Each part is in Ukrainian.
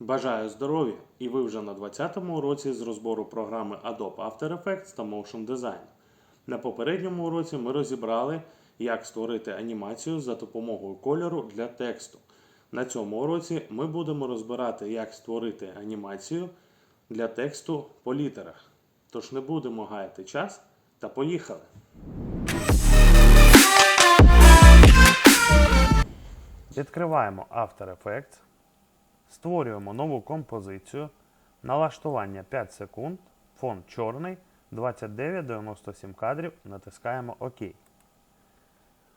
Бажаю здоров'я! І ви вже на 20-му уроці з розбору програми Adobe After Effects та Motion Design. На попередньому уроці ми розібрали, як створити анімацію за допомогою кольору для тексту. На цьому уроці ми будемо розбирати, як створити анімацію для тексту по літерах. Тож не будемо гаяти час та поїхали! Відкриваємо After Effects. Створюємо нову композицію. Налаштування 5 секунд. Фон чорний. 29-97 кадрів. Натискаємо ОК.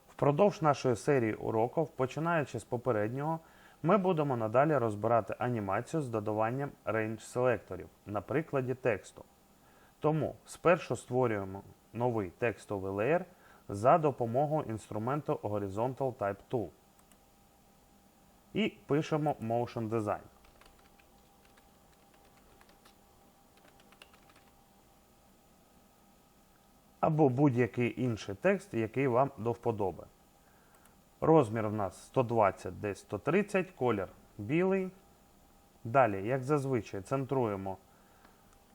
Впродовж нашої серії уроків, починаючи з попереднього, ми будемо надалі розбирати анімацію з додаванням range селекторів на прикладі тексту. Тому спершу створюємо новий текстовий леєр за допомогою інструменту Horizontal Type Tool і пишемо Motion Design. Або будь-який інший текст, який вам до вподоби. Розмір в нас 120 десь 130, колір білий. Далі, як зазвичай, центруємо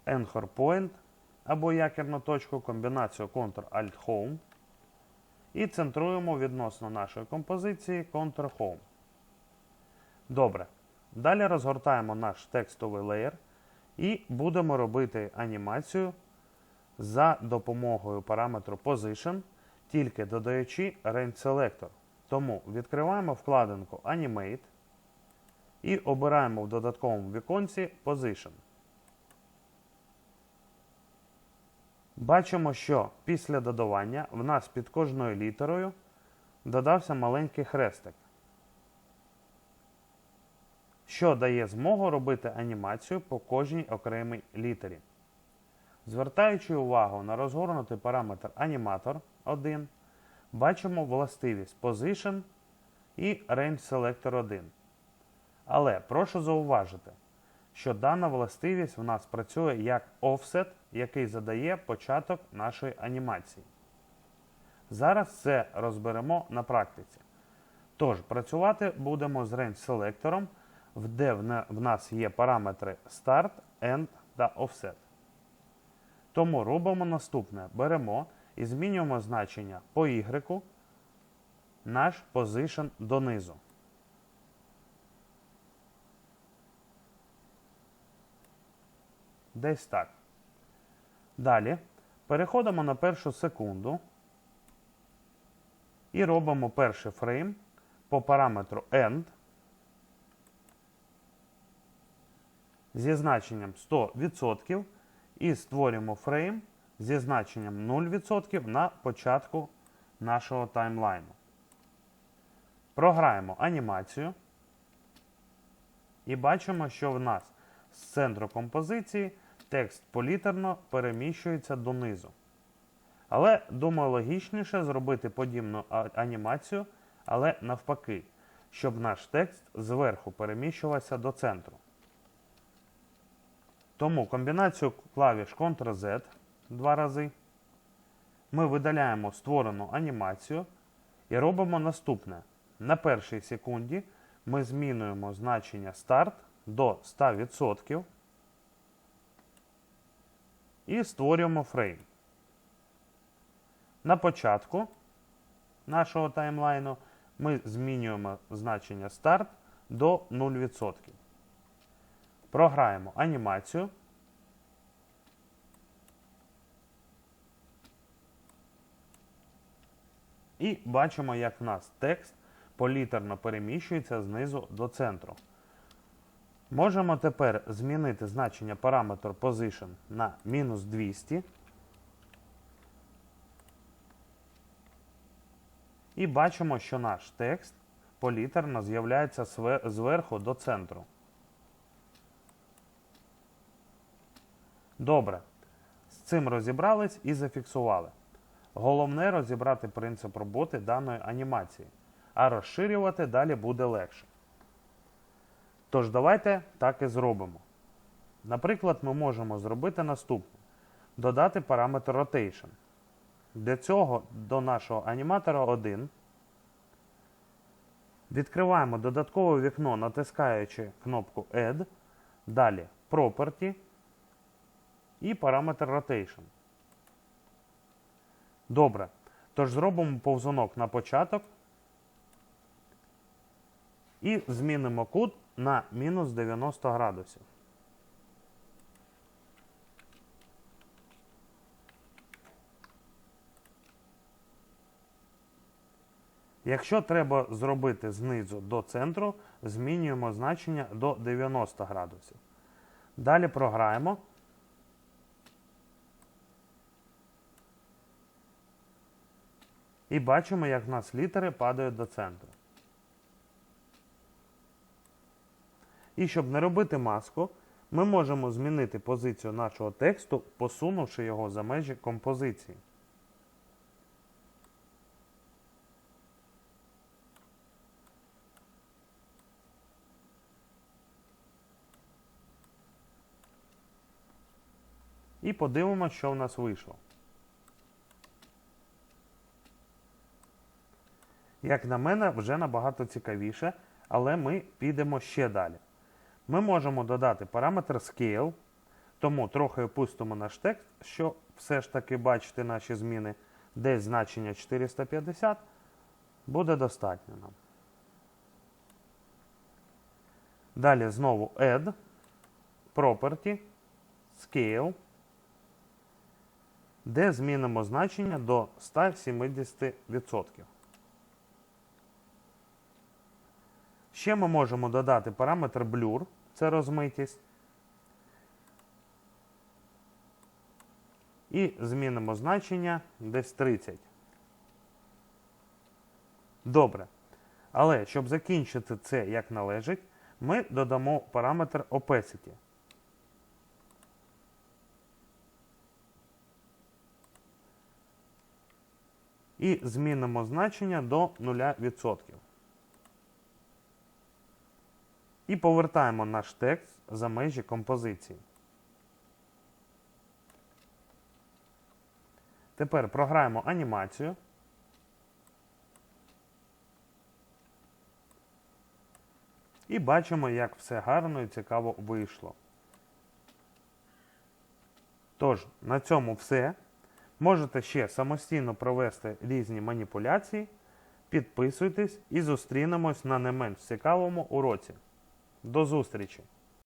Anchor Point або якірну точку, комбінацію Ctrl-Alt-Home. І центруємо відносно нашої композиції Ctrl-Home. Добре. Далі розгортаємо наш текстовий леєр і будемо робити анімацію за допомогою параметру Position, тільки додаючи Range Selector. Тому відкриваємо вкладинку Animate і обираємо в додатковому віконці Position. Бачимо, що після додавання в нас під кожною літерою додався маленький хрестик що дає змогу робити анімацію по кожній окремій літері. Звертаючи увагу на розгорнутий параметр Animator 1, бачимо властивість Position і Range Selector 1. Але прошу зауважити, що дана властивість в нас працює як offset, який задає початок нашої анімації. Зараз це розберемо на практиці. Тож, працювати будемо з Range селектором де в нас є параметри Start, End та Offset. Тому робимо наступне: беремо і змінюємо значення по Y наш position донизу. Десь так. Далі переходимо на першу секунду і робимо перший фрейм по параметру End. Зі значенням 100% і створюємо фрейм зі значенням 0% на початку нашого таймлайну. Програємо анімацію. І бачимо, що в нас з центру композиції текст політерно переміщується донизу. Але, думаю, логічніше зробити подібну анімацію, але навпаки, щоб наш текст зверху переміщувався до центру. Тому комбінацію клавіш Ctrl-Z два рази. Ми видаляємо створену анімацію і робимо наступне. На першій секунді ми змінюємо значення старт до 100% і створюємо фрейм. На початку нашого таймлайну ми змінюємо значення старт до 0%. Програємо анімацію. І бачимо, як в нас текст політерно переміщується знизу до центру. Можемо тепер змінити значення параметру Position на мінус 200. І бачимо, що наш текст політерно з'являється зверху до центру. Добре. З цим розібрались і зафіксували. Головне розібрати принцип роботи даної анімації, а розширювати далі буде легше. Тож, давайте так і зробимо. Наприклад, ми можемо зробити наступне: додати параметр Rotation. Для цього до нашого аніматора 1 Відкриваємо додаткове вікно, натискаючи кнопку Add, далі Property і параметр Rotation. Добре. Тож зробимо повзунок на початок і змінимо кут на мінус 90 градусів. Якщо треба зробити знизу до центру, змінюємо значення до 90 градусів. Далі програємо. І бачимо, як в нас літери падають до центру. І щоб не робити маску, ми можемо змінити позицію нашого тексту, посунувши його за межі композиції. І подивимося, що в нас вийшло. Як на мене, вже набагато цікавіше, але ми підемо ще далі. Ми можемо додати параметр Scale, тому трохи опустимо наш текст, що все ж таки бачити наші зміни, десь значення 450 буде достатньо нам. Далі знову Add, Property, Scale, де змінимо значення до 170%. Ще ми можемо додати параметр Blur, це розмитість. І змінимо значення десь 30. Добре. Але щоб закінчити це як належить, ми додамо параметр Opacity. І змінимо значення до 0%. І повертаємо наш текст за межі композиції. Тепер програємо анімацію. І бачимо, як все гарно і цікаво вийшло. Тож, на цьому все. Можете ще самостійно провести різні маніпуляції. Підписуйтесь і зустрінемось на не менш цікавому уроці. До зустрічі!